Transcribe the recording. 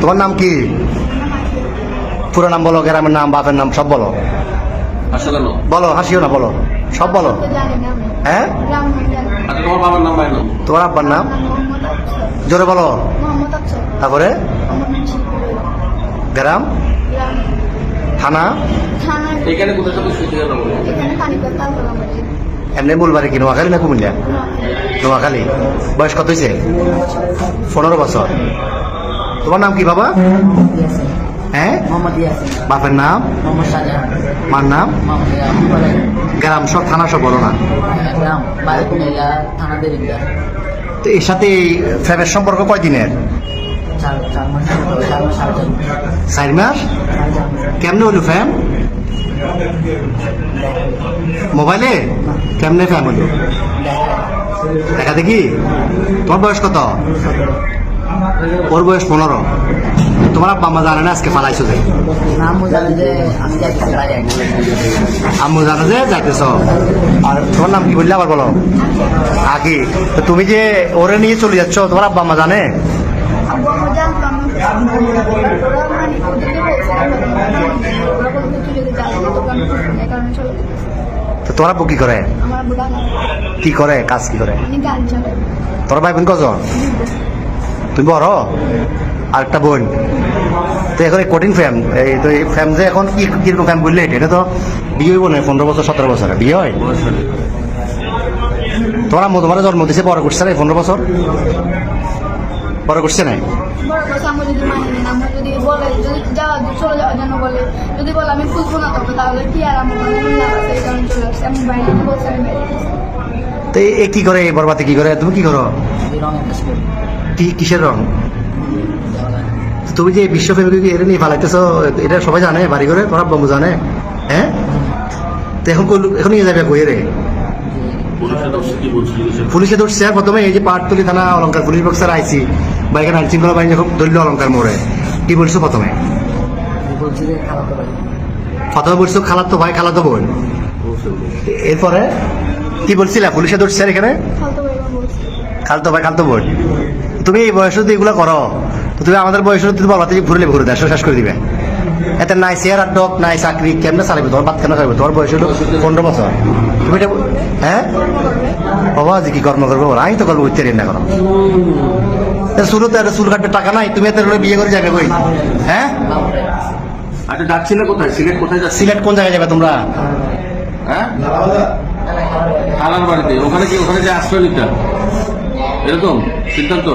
তোমার নাম কি? পুরো নাম বলো গ্রামের নাম বাপের নাম সব বলো। বলো হাসিও না বলো। সব বলো। হ্যাঁ? আচ্ছা তোমার আব্বার নাম? জোরে বলো। তারপরে? গ্রাম? থানা? এমনি বলবারে কি নোয়াখালী না কুমিল্লা? নোয়াখালী। বয়স কত হয়েছে? পনেরো বছর। তোমার নাম কি বাবা? হ্যাঁ? বাপের নাম? মার নাম? গ্রাম সব থানা সব বলো না। দেরিন্দা তো এর সাথে ফ্যামের সম্পর্ক কয় দিনের? চার চার মাস হলো, চার মাস সাড়ে চার মাস। চার মাস? সাড়ে চার মাস। কেমনে হলো ফ্যাম? মোবাইলে? কেমনে ফ্যাম হলো? দেখা। দেখি তোমার বয়স কত? ওর বয়স পনেরো। তোমার আব্বা আম্মা জানে না আজকে পালাইছো যাই আম্মু জানে যে যাইতেছ। আর তোমার নাম কি বললে আবার বলো? আগে তো তুমি যে ওরে নিয়ে চলে যাচ্ছ তোমার আব্বা আম্মা জানে? আব্বু আমার জানতাম না ওরা ওদেরকে বলছে ওরা বলতে তুই যদি জানো না তোকে আমি খুঁজবো না, এই কারণে চলে গেছে। তো তোমার আব্বু কি করে? কি করে? কাজ কি করে? তোর ভাই বোন কজন? তুমি বড়? আর একটা বোন। তো এখন এই কঠিন ফ্যাম এই তো এই ফ্যাম যে এখন কি কীরকম ফ্যাম বললে এটা এটা তো বিয়ে হইব না পনেরো বছর সতেরো বছর। বিয়ে হয়? তোমার আম্মু তোমার জন্ম দিছে বড় করছে না এই পনেরো বছর? বড় করছে মানে না। তো এ- কি করে? এই বরবাতে কি করে? তুমি কি করো? কি কিসের রং। তুমি যে বিশ্ব ফ্যামিলি এটা নিয়ে ফালাইতেছো? এটা সবাই জানে বাড়ি করে তোমার বন্ধু জানে। হ্যাঁ? তো এখন এখন নিয়ে যাবে কই রে? দোষ কি বলছিল পুলিশে ধরছে আর প্রথমে এই যে পাটতলি থানা অলঙ্কার পুলিশ বক্সার আইসি বা এখানে আইন শৃঙ্খলা বাহিনী যখন ধরল অলঙ্কার মোড়ে। কি বলছো প্রথমে? প্রথমে বলছো খালাতো ভাই খালাতো বোন। এরপরে? কি বলছিলা? পুলিশে ধরছে আর এখানে? খালতো ভাই খালতো বোন। তুমি এই বয়সে যদি এগুলো করো তো তুমি আমাদের বয়সে তুমি বলবা তুমি ঘুরলে ঘুরে দেশ শেষ করে দিবে। এতে নাই চেয়ার আর ডক নাই চাকরি কেমনে চালাবে? তোমার বাদ কেন খাবে তোমার বয়স হলো পনেরো বছর। তুমি এটা হ্যাঁ? বাবা যে কি কর্ম করব? বলো, আমি তো করব উত্তর না করো শুরু তো চুল কাটতে টাকা নাই তুমি এত বিয়ে করে যাবে কই? হ্যাঁ? আচ্ছা যাচ্ছিলে কোথায়? সিলেট কোথায় যাচ্ছি সিলেট কোন জায়গায় যাবে তোমরা? হ্যাঁ? বাড়িতে। ওখানে কি ওখানে যে আশ্রয় নিতে এরকম সিদ্ধান্ত